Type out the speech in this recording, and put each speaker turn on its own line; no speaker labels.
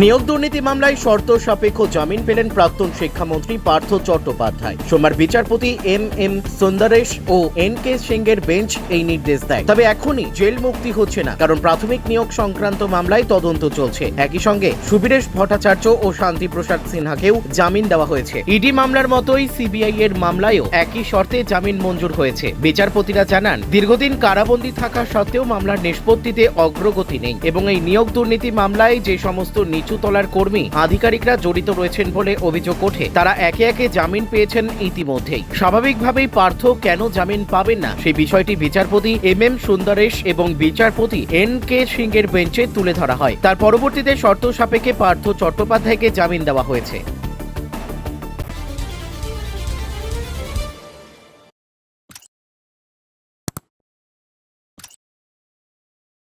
নিয়োগ দুর্নীতি মামলায় শর্ত সাপেক্ষ জামিন পেলেন প্রাক্তন শিক্ষামন্ত্রী পার্থ চট্টোপাধ্যায়। সোমবার বিচারপতি এম এম সুন্দরেশ ও এন কে সিংয়ের বেঞ্চ এই নির্দেশ দেয়। তবে এখনই জেল মুক্তি হচ্ছে না, কারণ প্রাথমিক নিয়োগ সংক্রান্ত মামলায় তদন্ত চলছে। একই সঙ্গে সুবীরেশ ভট্টাচার্য ও শান্তিপ্রসাদ সিনহাকেও জামিন দেওয়া হয়েছে। ইডি মামলার মতোই সিবিআই এর মামলায়ও একই শর্তে জামিন মঞ্জুর হয়েছে। বিচারপতিরা জানান, দীর্ঘদিন কারাবন্দী থাকা সত্ত্বেও মামলার নিষ্পত্তিতে অগ্রগতি নেই এবং এই নিয়োগ দুর্নীতি মামলায় যে সমস্ত নিচু তলার কর্মী আধিকারিকরা জড়িত রয়েছেন বলে অভিযোগ ওঠে। তারা একে একে জামিন পেয়েছেন ইতিমধ্যেই। স্বাভাবিকভাবেই পার্থ কেন জামিন পাবেন না? সেই বিষয়টি বিচারপতি এম এম সুন্দরেশ এবং বিচারপতি এন কে সিং এর বেঞ্চে তুলে ধরা হয়। তার পরবর্তীতে শর্ত সাপেক্ষে পার্থ চট্টোপাধ্যায়কে জামিন দেওয়া হয়েছে।